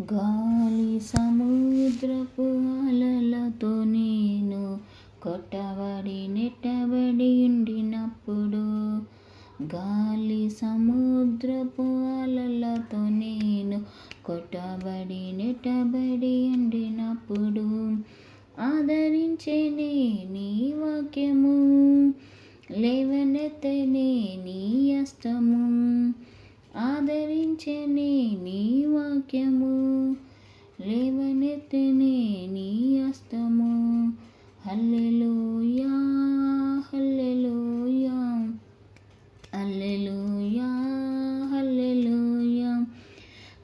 గాలి సముద్రపు అలలతో నేను కొట్టబడి నెట్టబడి ఉండినప్పుడు గాలి సముద్రపు అలలతో నేను కొట్టబడి నెట్టబడి ఉండినప్పుడు ఆదరించేనే నీ వాక్యము లేవనెత్తనే నీ అష్టము ఆదరించనే నీ వాక్యము లేవనెత్తనే నీ అస్తము. హల్లెలూయా హల్లెలూయా హల్లెలూయా హల్లెలూయా.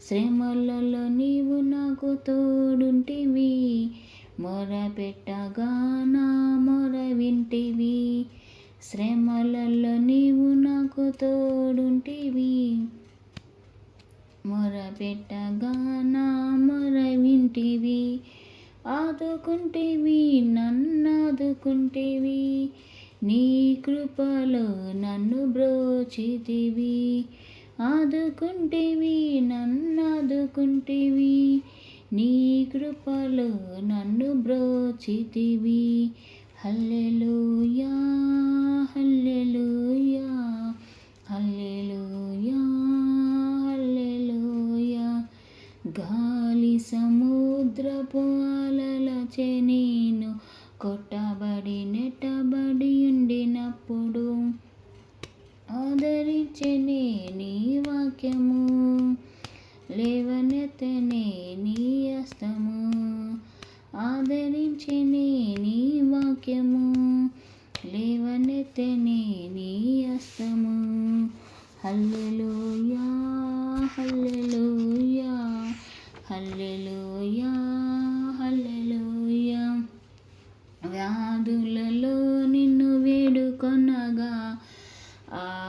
శ్రమలలో నీవు నాకు తోడుంటివి మొర పెట్టగా నా మొర వింటివి. శ్రమలలో నీవు నాకు తోడుంటివి. మొరపెట్టగా నా మొర వింటివి ఆదుకుంటేవి నన్ను ఆదుకుంటేవి నీ కృపలో నన్ను బ్రోచితివి. ఆదుకుంటేవి నన్ను ఆదుకుంటేవి నీ కృపలో నన్ను బ్రోచితివి. హల్లెలూయా. గాలి సముద్రపు అలలచే నేను కొట్టబడి నెట్టబడి ఉండినప్పుడు ఆదరించనే నీ వాక్యము. లేవనెత్తనే నీ అస్తము. ఆదరించనే నీ వాక్యము. లేవనెత్తనే నీ అస్తము. హల్లెలూయా హల్లెలూయా.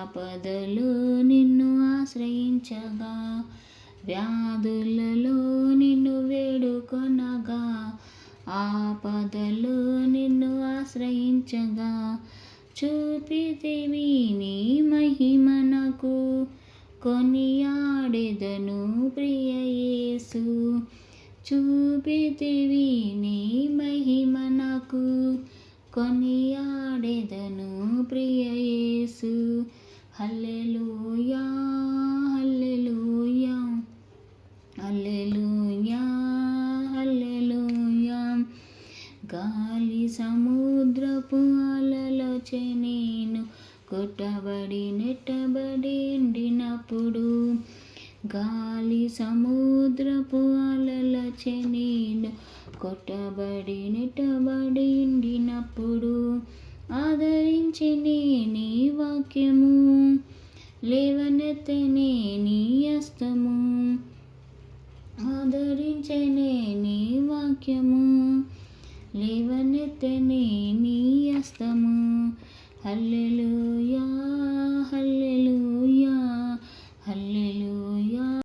ఆపదలో నిన్ను ఆశ్రయించగా వ్యాధులలో నిన్ను వేడుకొనగా ఆపదలో నిన్ను ఆశ్రయించగా చూపితివి నీ మహిమనకు కొనియాడెదను ప్రియయేసు చూపితివి నీ మహిమనకు కొనియాడెదను ప్రియయేసు హల్లెలూయా హల్లెలూయా హల్లెలూయా హల్లెలూయా. గాలి సముద్రపు అలలచే నేను కొట్టబడి నెట్టబడి ఎండినప్పుడు గాలి సముద్రపు అలలచే నేను కొట్టబడి నెట్టబడి ఎండినప్పుడు ఆదరించి నీ ధరించనే నీ వాక్యము లేవనెత్తనే నీ అస్తము. హల్లెలు యా హల్లెలు యా హల్లెలు